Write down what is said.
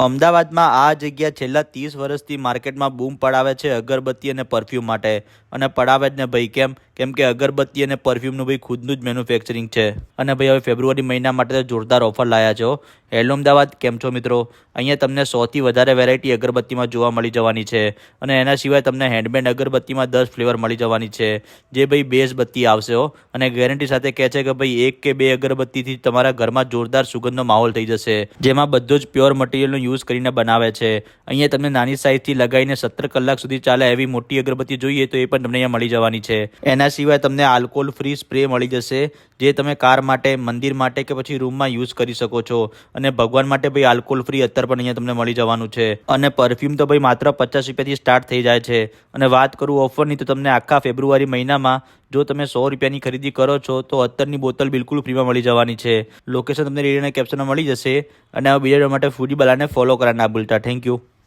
અમદાવાદમાં આ જગ્યા છેલ્લા ત્રીસ વર્ષથી માર્કેટમાં બૂમ પડાવે છે અગરબત્તી અને પરફ્યુમ માટે. અને પડાવે જ ને ભાઈ, કેમ? કેમ કે અગરબત્તી અને પરફ્યુમનું ભાઈ ખુદનું જ મેન્યુફેક્ચરિંગ છે. અને ભાઈ, હવે ફેબ્રુઆરી મહિના માટે જોરદાર ઓફર લાયા છો. હેલો અમદાવાદ, કેમ છો મિત્રો? અહીંયા તમને સૌથી વધારે વેરાયટી અગરબત્તીમાં જોવા મળી જવાની છે. અને એના સિવાય તમને હેન્ડમેડ અગરબત્તીમાં દસ ફ્લેવર મળી જવાની છે. જે ભાઈ બેઝ બત્તી આવશે અને ગેરંટી સાથે કહે છે કે ભાઈ, એક કે બે અગરબત્તીથી તમારા ઘરમાં જોરદાર સુગંધનો માહોલ થઈ જશે. જેમાં બધું જ પ્યોર મટીરિયલનો યુઝ કરીને બનાવે છે. અહીંયા તમને નાની સાઇઝથી લગાવીને સત્તર કલાક સુધી ચાલે એવી મોટી અગરબત્તી જોઈએ તો એ પણ તમને અહીંયા મળી જવાની છે. એના સિવાય તમને આલ્કોહોલ ફ્રી સ્પ્રે મળી જશે. જે તમે કાર માટે, મંદિર માટે કે પછી રૂમમાં યુઝ કરી શકો છો. અને ભગવાન માટે ભાઈ આલ્કોહોલ ફ્રી અત્તર પણ અહીંયા તમને મળી જવાનું છે. અને પરફ્યુમ તો ભાઈ માત્ર પચાસ રૂપિયાથી સ્ટાર્ટ થઈ જાય છે. અને વાત કરું ઓફરની તો તમને આખા ફેબ્રુઆરી મહિનામાં જો તમે સો રૂપિયાની ખરીદી કરો છો, તો અત્તરની બોટલ બિલકુલ ફ્રીમાં મળી જવાની છે. લોકેશન તમને રેડિયોના કેપ્શનમાં મળી જશે. અને આ બીજા માટે ફૂડી બલાને ફોલો કરવા ના ભૂલતા. Thank you